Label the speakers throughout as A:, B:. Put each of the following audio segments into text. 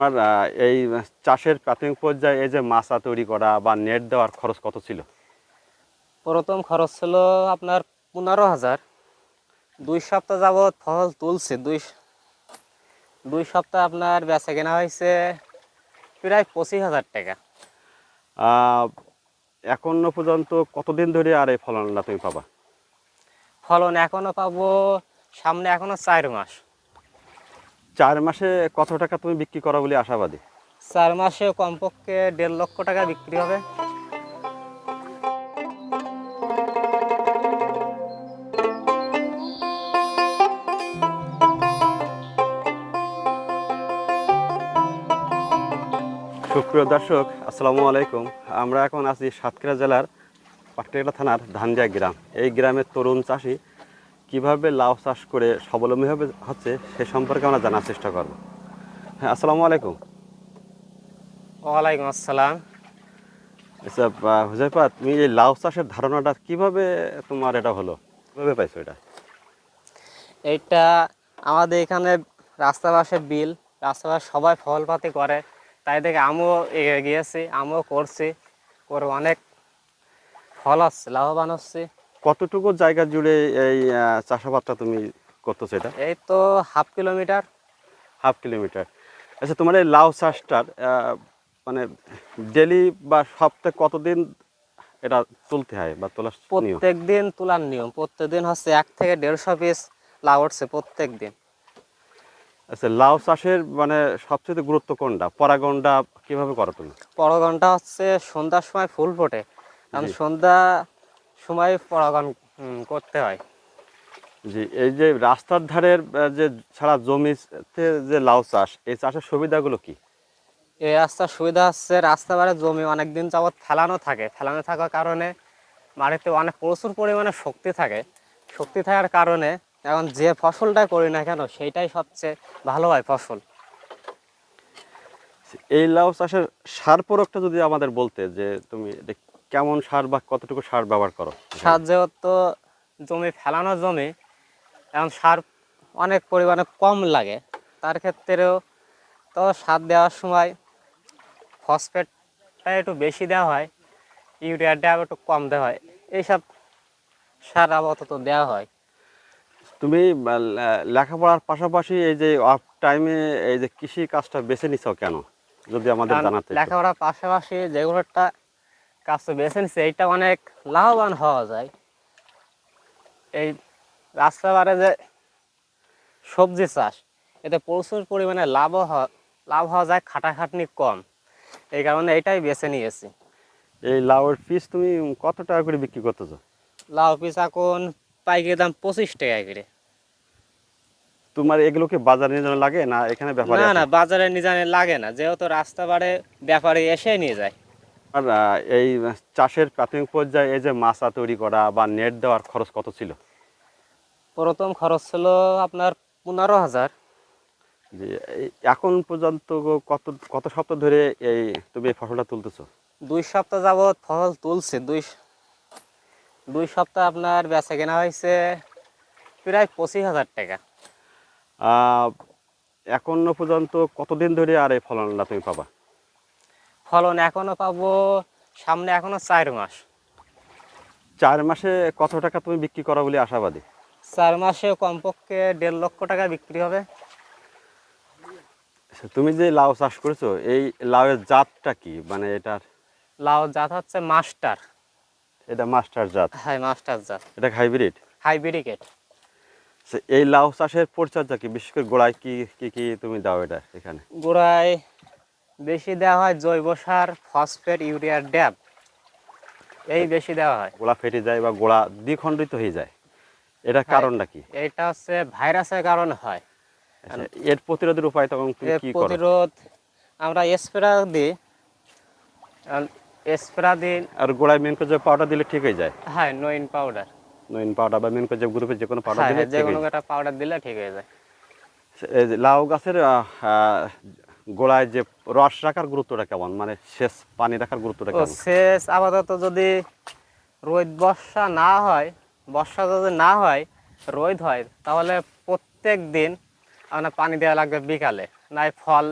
A: আহ, এই চাষের প্রাথমিক পর্যায়ে এই যে মাছা তৈরি করা বা নেট দেওয়ার খরচ কত ছিল?
B: প্রথম খরচ ছিল আপনার পনেরো হাজার। দুই সপ্তাহ যাবৎ ফল তুলছে। দুই দুই সপ্তাহ আপনার বেচা কেনা হয়েছে প্রায় পঁচিশ হাজার টাকা।
A: এখনও পর্যন্ত কতদিন ধরে আর এই ফলনটা তুমি পাবা?
B: ফলন এখনও পাবো সামনে এখনও চার মাস।
A: চার মাসে কত টাকা তুমি বিক্রি করা বলে আশাবাদী?
B: চার মাসে কমপক্ষে দেড় লক্ষ টাকা বিক্রি হবে।
A: সুপ্রিয় দর্শক আসসালামু আলাইকুম। আমরা এখন আছি সাতক্ষীরা জেলার পাটকেলা থানার ধানদিয়া গ্রাম। এই গ্রামের তরুণ চাষি কীভাবে লাউ চাষ করে স্বাবলম্বী হবে হচ্ছে সে সম্পর্কে আমরা জানার চেষ্টা করব। হ্যাঁ আসসালামু আলাইকুম।
B: ওয়ালাইকুম আসসালাম।
A: আচ্ছা হুজাইফা তুমি এই লাউ চাষের ধারণাটা কীভাবে তোমার এটা হলো? কীভাবে পাইছো এটা?
B: এইটা আমাদের এখানে রাস্তা পাশে বিল রাস্তা পাশে সবাই ফল পাতি করে। তাই দেখে আমিও গিয়েছি আমিও করছি করে অনেক ফল হচ্ছে লাভবান হচ্ছে।
A: কতটুকু জায়গা জুড়ে এই চাষাবাদটা তুমি করতেছো এটা?
B: এই তো হাফ কিলোমিটার।
A: Half kilometre. আচ্ছা তোমার এই লাউ চাষটার মানে ডেলি বা সপ্তাহে কতদিন এটা তুলতে হয় বা তোলা
B: প্রত্যেক দিন তোলার নিয়ম। প্রত্যেক দিন হচ্ছে এক থেকে দেড়শো পিস লাউ উঠছে প্রত্যেক দিন
A: আচ্ছা লাউ চাষের মানে সবচেয়ে গুরুত্ব কোনটা? পরাগনটা কীভাবে করো তুমি?
B: পরাগনটা হচ্ছে সন্ধ্যার সময় ফুল ফোটে। কারণ সন্ধ্যা সময় পরাগন করতে হয়।
A: জি এই যে রাস্তার ধারের যে ছাড়া জমিতে যে লাউ চাষ এই চাষের সুবিধাগুলো কি?
B: এই রাস্তার সুবিধা হচ্ছে রাস্তা বারে জমি অনেক দিন যাবৎ ফেলানো থাকে। ফেলানো থাকার কারণে মাটিতে অনেক প্রচুর পরিমাণে শক্তি থাকে। শক্তি থাকার কারণে এখন যে ফসলটা করি না কেন সেইটাই সবচেয়ে ভালো হয় ফসল।
A: এই লাউ চাষের সার প্রয়োগটা যদি আমাদের বলতে যে তুমি কেমন সার বা কতটুকু সার ব্যবহার করো?
B: সার যেহেতু জমি ফেলানো জমি এখন সার অনেক পরিমাণে কম লাগে। তার ক্ষেত্রেও তো সার দেওয়ার সময় ফসফেটটা একটু বেশি দেওয়া হয় ইউরিয়াটা একটু কম দেওয়া হয় এইসব সার আপাতত দেওয়া হয়।
A: তুমি লেখাপড়ার পাশাপাশি এই যে অফ টাইমে এই যে কৃষি কাজটা বেছে নিছো কেন? যদি আমাদের জানাতে
B: লেখাপড়ার পাশাপাশি যেগুলো তো বেছে নিচ্ছে এইটা অনেক লাভবান হওয়া যায়। এই রাস্তা বারে যে সবজি চাষ এতে প্রচুর পরিমাণে লাভও হ- লাভ হওয়া যায় খাটাখাটনি কম। এই কারণে এটাই বেছে নিয়েছি।
A: এই লাউয়ের পিস তুমি কত টাকা করে বিক্রি করতেছো?
B: লাউ পিস এখন পাইকারি দাম পঁচিশ টাকা করে।
A: তোমার এগুলোকে বাজারে নিয়ে লাগে না এখানে ব্যাপারে
B: না না বাজারে নিজানে লাগে না। যেহেতু রাস্তা বারে ব্যাপারে এসে নিয়ে যায়।
A: আর এই চাষের প্রাথমিক পর্যায়ে এই যে মাছা তৈরি করা বা নেট দেওয়ার খরচ কত ছিল?
B: প্রথম খরচ ছিল আপনার পনেরো হাজার।
A: এখন পর্যন্ত কত কত সপ্তাহ ধরে এই তুমি ফসলটা তুলতেছো?
B: দুই সপ্তাহ যাবৎ ফসল তুলছে দুই দুই সপ্তাহ আপনার বেচা কেনা হয়েছে প্রায় পঁচিশ হাজার টাকা।
A: এখনও পর্যন্ত কতদিন ধরে আর এই ফলনটা তুমি পাবা?
B: ফলন এখনও পাবো সামনে এখনও চার মাস।
A: চার মাসে কত টাকা তুমি বিক্রি করা বলে আশাবাদী?
B: চার মাসে কমপক্ষে দেড় লক্ষ টাকা বিক্রি হবে।
A: আচ্ছা, তুমি যে লাউ চাষ করেছ এই লাউয়ের জাতটা কি? মানে এটার
B: লাউ জাত হচ্ছে মাস্টার।
A: এটা মাস্টার জাত?
B: হ্যাঁ মাস্টার জাত।
A: এটা হাইব্রিড?
B: হাইব্রিকেট
A: আচ্ছা, এই লাউ চাষের পরিচর্যা কি? বিশেষ করে গোড়ায় কি কি কি তুমি দাও এটা এখানে?
B: গোড়ায় বেশি দেওয়া হয় জৈব সার ফসফেট ইউরিয়ার ড্যাব এই বেশি দেওয়া হয়।
A: গোড়া ফেটে যায় বা গোড়া দ্বিখণ্ডিত হয়ে যায়।
B: হ্যাঁ।
A: কারণটা কি?
B: এইটা হচ্ছে ভাইরাসের কারণে হয়।
A: আচ্ছা, এর প্রতিরোধের উপায় তখন কি করো?
B: প্রতিরোধ আমরা স্প্রে দিই। স্প্রে দিই
A: আর গোড়ায় মেন যে পাউডার দিলে ঠিক হয়ে যায়?
B: হ্যাঁ নইন পাউডার
A: নইন পাউডার বা মেন যে গ্রুপের যে কোনো পাউডার
B: হ্যাঁ
A: দিলে
B: হ্যাঁ, যে কোনো একটা পাউডার দিলে ঠিক হয়ে যায়।
A: লাউ গাছের গোড়ায় যে রস রাখার গুরুত্বটা কেমন? মানে শেষ পানি রাখার গুরুত্বটা কেমন?
B: শেষ আপাতত যদি রোদ বর্ষা না হয় বর্ষা যদি না হয় রোদ হয় তাহলে প্রত্যেক দিন আপনার পানি দেওয়া লাগবে বিকালে। নাই ফল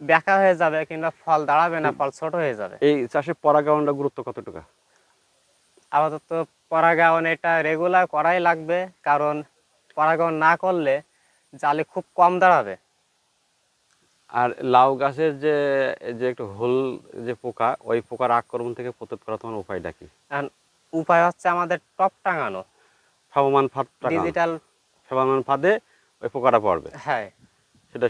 B: বেঁকা হয়ে যাবে কিংবা ফল দাঁড়াবে না ফল ছোট হয়ে যাবে।
A: এই চাষে পরাগায়নটা গুরুত্ব কতটুকু?
B: আপাতত পরাগায়ন এটা রেগুলার করাই লাগবে কারণ পরাগায়ন না করলে জালে খুব কম দাঁড়াবে।
A: আর লাউ গাছের যে যে একটু হোল যে পোকা ওই পোকার আক্রমণ থেকে প্রতিরোধ করা তোমার উপায়টা কি?
B: উপায় হচ্ছে আমাদের টপ টাঙানো।
A: ফেবামান ফাঁদ
B: ডিজিটাল
A: ফেবামান ফাঁদে ওই পোকাটা পড়বে।
B: হ্যাঁ।
A: সেটা